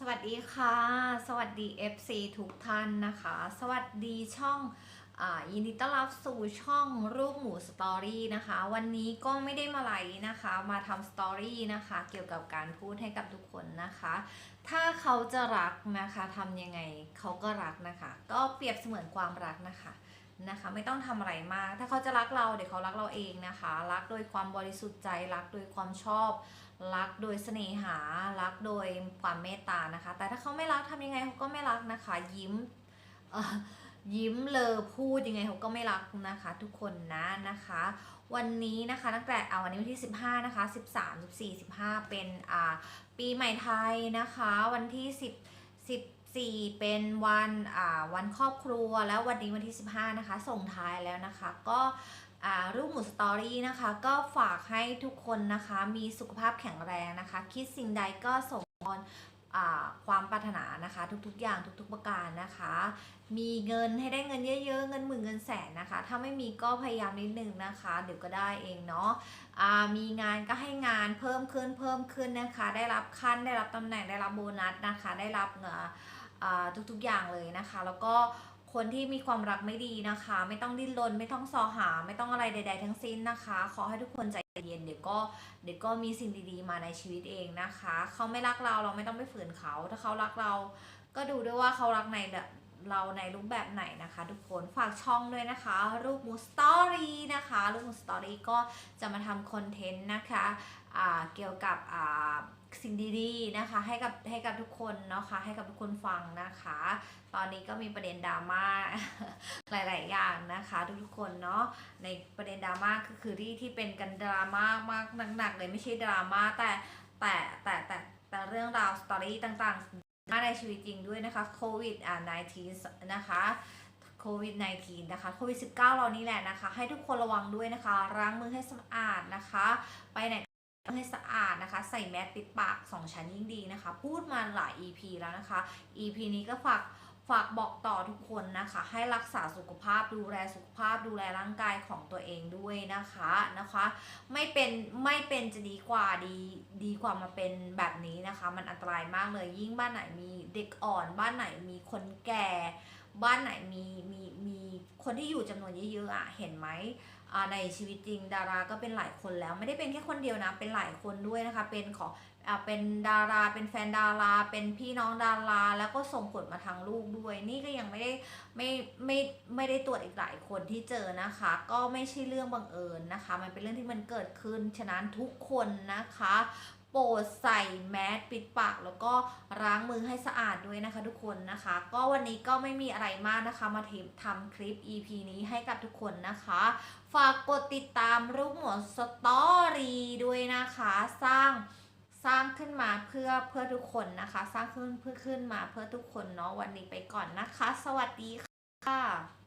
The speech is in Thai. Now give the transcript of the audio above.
สวัสดีค่ะ สวัสดี FC ทุกท่านนะคะ สวัสดีช่องอายินดีต้อนรับสู่ช่องรูปหมูสตอรี่นะคะ วันนี้ก็ไม่ได้มาไลฟ์นะคะ มาทำสตอรี่นะคะ เกี่ยวกับการพูดให้กับทุกคนนะคะ ถ้าเขาจะรักนะคะทำยังไงเขาก็รักนะคะ ก็เปรียบเสมือนความรักนะคะ นะคะ ไม่ต้องทำอะไรมาก ถ้าเขาจะรักเราเดี๋ยวเขารักเราเองนะคะ รักโดยความบริสุทธิ์ใจ รักโดยความชอบ รักโดยเสน่หา รักโดยความเมตตานะคะ แต่ถ้าเขาไม่รักทำยังไงเขาก็ไม่รักนะคะ ยิ้มยิ้มเลอพูดยังไงเขาก็ไม่รักนะคะ ทุกคนนะนะคะ วันนี้นะคะตั้งแต่เอาวันนี้วันที่ 15 นะคะ 13 14 15 เป็นอ่าปีใหม่ไทยนะคะ วันที่ 10 14 เป็นวันอ่าวันครอบครัวแล้ววันนี้วันที่ 15 นะคะ ส่งท้ายแล้วนะคะ ก็อ่ารูปหมูสตอรี่นะคะ ก็ฝากให้ทุกคนนะคะมีสุขภาพแข็งแรงนะคะ คิดสิ่งใดก็สมพรอ่าความปรารถนานะคะ ทุกๆ อย่างทุกๆ ประการนะคะ มีเงินให้ได้เงินเยอะๆ เงินหมื่นเงินแสนนะคะ ถ้าไม่มีก็พยายามนิดนึงนะคะ เดี๋ยวก็ได้เองเนาะอ่ามีงานก็ให้งานเพิ่มขึ้นเพิ่มขึ้นนะคะ ได้รับขั้นได้รับตำแหน่งได้รับโบนัสนะคะ ได้รับเงินอ่า ทุกๆอย่างเลยนะคะ แล้วก็คนที่มีความรักไม่ดีนะคะ ไม่ต้องดิ้นรนไม่ต้องซอหา ไม่ต้องอะไรใด ๆ ทั้งสิ้นนะคะ ขอให้ทุกคนใจเย็นเดี๋ยวก็เดี๋ยวก็มีสิ่งดีๆ มาในชีวิตเองนะคะ เขาไม่รักเราเราไม่ต้องไปฝืนเขา ถ้าเขารักเรา ก็ดูด้วยว่าเขารักในแบบเราในรูปแบบไหนนะคะ ทุกคนฝากช่องด้วยนะคะ รูปมูสตอรี่นะคะรูปมูสตอรี่ก็จะมาทำคอนเทนต์นะคะเกี่ยวกับ สิ่งดีๆนะคะให้กับให้กับทุกคนเนาะคะ ให้กับทุกคนฟังนะคะ ตอนนี้ก็มีประเด็นดราม่าหลาย ๆ อย่างนะคะ ทุกๆคนเนาะในประเด็นดราม่าก็คือที่ที่เป็นกันดราม่ามากหนักๆเลยไม่ใช่ดราม่าแต่แต่แต่แต่แต่เรื่องราวสตอรี่ต่างๆมาในชีวิตจริงด้วยนะคะโควิดอ่า19นะคะโควิด -19 นะคะโควิด 19 เรานี่แหละนะคะ ให้ทุกคนระวังด้วยนะคะล้างมือให้สะอาดนะคะ ไปไหน ให้สะอาดนะคะ ใส่แมสปิดปาก 2 ชั้นยิ่งดีนะคะ พูดมาหลาย EP แล้วนะคะ EP นี้ก็ฝากฝากบอกต่อทุกคนนะคะ ให้รักษาสุขภาพดูแลสุขภาพดูแลร่างกายของตัวเองด้วยนะคะนะคะ ไม่เป็นไม่เป็นจะดีกว่าดีดีกว่ามาเป็นแบบนี้นะคะ มันอันตรายมากเลยยิ่งบ้านไหนมีเด็กอ่อน บ้านไหนมีคนแก่ บ้านไหนมีมีมีคนที่อยู่จำนวนเยอะๆอะเห็นไหม ในชีวิตจริงดาราก็เป็นหลายคนแล้ว ไม่ได้เป็นแค่คนเดียวนะ เป็นหลายคนด้วยนะคะ เป็นของอ่าเป็นดาราเป็นแฟนดารา เป็นพี่น้องดารา แล้วก็ส่งผลมาทางลูกด้วย นี่ก็ยังไม่ได้ไม่ไม่ไม่ได้ตรวจอีกหลายคนที่เจอนะคะ ก็ไม่ใช่เรื่องบังเอิญนะคะ มันเป็นเรื่องที่มันเกิดขึ้นฉะนั้นทุกคนนะคะ ปรดใส่แมสปิดปากแล้วก็ล้างมือให้สะอาดด้วยนะคะทุกคนนะคะ ก็วันนี้ก็ไม่มีอะไรมากนะคะมาทำทำคลิป EP นี้ให้กับทุกคนนะคะ ฝากกดติดตามรูปหมวดสตอรี่ด้วยนะคะสร้างสร้างขึ้นมาเพื่อเพื่อทุกคนนะคะ สร้างขึ้นเพื่อขึ้นมาเพื่อทุกคนเนาะวันนี้ไปก่อนนะคะ สวัสดีค่ะ